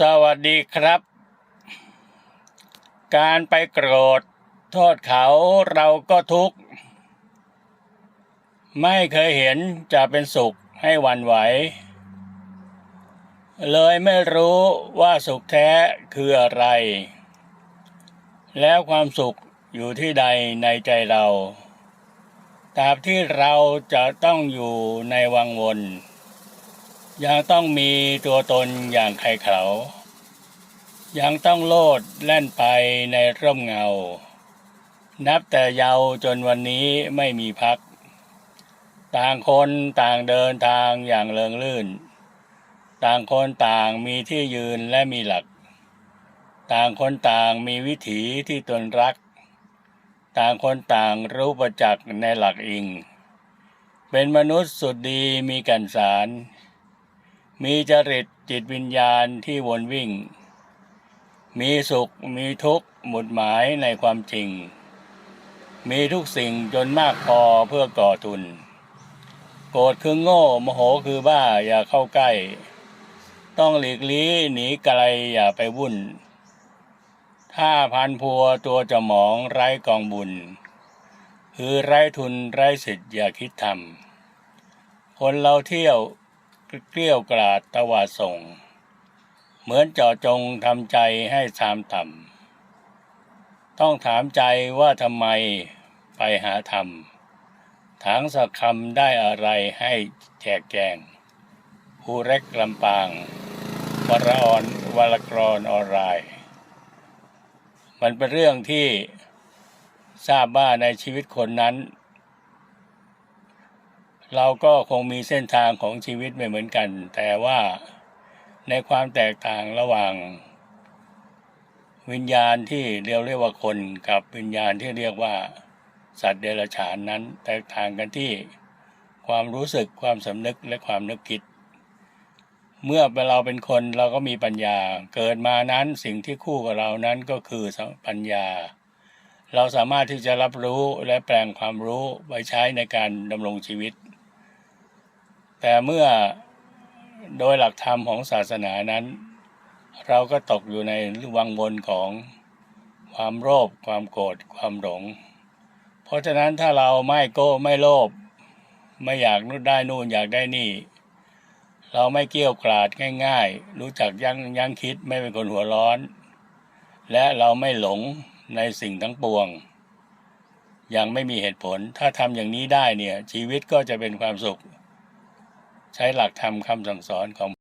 สวัสดีครับ การไปโกรธ โทษเขาเราก็ทุกข์ ไม่เคยเห็นจะเป็นสุขให้วันไหว เลยไม่รู้ว่าสุขแท้คืออะไร แล้วความสุขอยู่ที่ใดในใจเราตราบที่เราจะต้องอยู่ในวังวน ยังต้องมีตัวตนอย่างใครเขา ยังต้องโลดแล่นไปในร่มเงา นับแต่เยาว์จนวันนี้ไม่มีพัก ต่างคนต่างเดินทางอย่างเริงลื่น ต่างคนต่างมีที่ยืนและมีหลัก ต่างคนต่างมีวิถีที่ตนรัก ต่างคนต่างรู้ประจักษ์ในหลักอิง เป็นมนุษย์สุดดีมีกันสาร มีจริตจิตวิญญาณที่วนวิ่ง มีสุขมีทุกข์หมุดหมายในความจริง มีทุกสิ่งจนมากพอเพื่อก่อทุน โกรธคือโง่โมโหคือบ้าอย่าเข้าใกล้ ต้องหลีกลี้หนีไกลอย่าไปวุ่น ถ้าพันพัวตัวจะหมองไร้กองบุญ คือไร้ทุนไร้สิทธิ์อย่าคิดทำคนเราเที่ยว เกลี้ยวกราดตวาดส่ง เหมือนเจาะจงทำใจให้สามต่ำต้องถามใจว่าทำไมไปหาธรรมถางสักคำได้อะไรให้แจกแจงผู้เร็กลำปางวรออนวรกรอนออนไลน์มันเป็นเรื่องที่ทราบว่าในชีวิตคนนั้น เราก็คงมีเส้นทางของชีวิตไม่เหมือนกัน แต่ว่าในความแตกต่างระหว่าง วิญญาณที่เรียกเรียกว่าคนกับวิญญาณที่เรียกว่าสัตว์เดรัจฉานนั้น แตกต่างกันที่ความรู้สึกความสำนึกและความนึกคิด เมื่อเราเป็นคนเราก็มีปัญญาเกิดมานั้นสิ่งที่คู่กับเรานั้นก็คือปัญญา เราสามารถที่จะรับรู้และแปลงความรู้ไว้ใช้ในการดำรงชีวิต แต่เมื่อโดยหลักธรรมของศาสนานั้น เราก็ตกอยู่ในวังวนของความโลภความโกรธความหลง เพราะฉะนั้นถ้าเราไม่โก้ไม่โลภไม่อยากนู่นได้นู่นอยากได้นี่ เราไม่เกี่ยวกราดง่ายๆ รู้จักยั้งยั้งคิดไม่เป็นคนหัวร้อน และเราไม่หลงในสิ่งทั้งปวงย่างไม่มีเหตุผล ถ้าทำอย่างนี้ได้เนี่ยชีวิตก็จะเป็นความสุข ใช้หลักธรรมคำสั่งสอนของ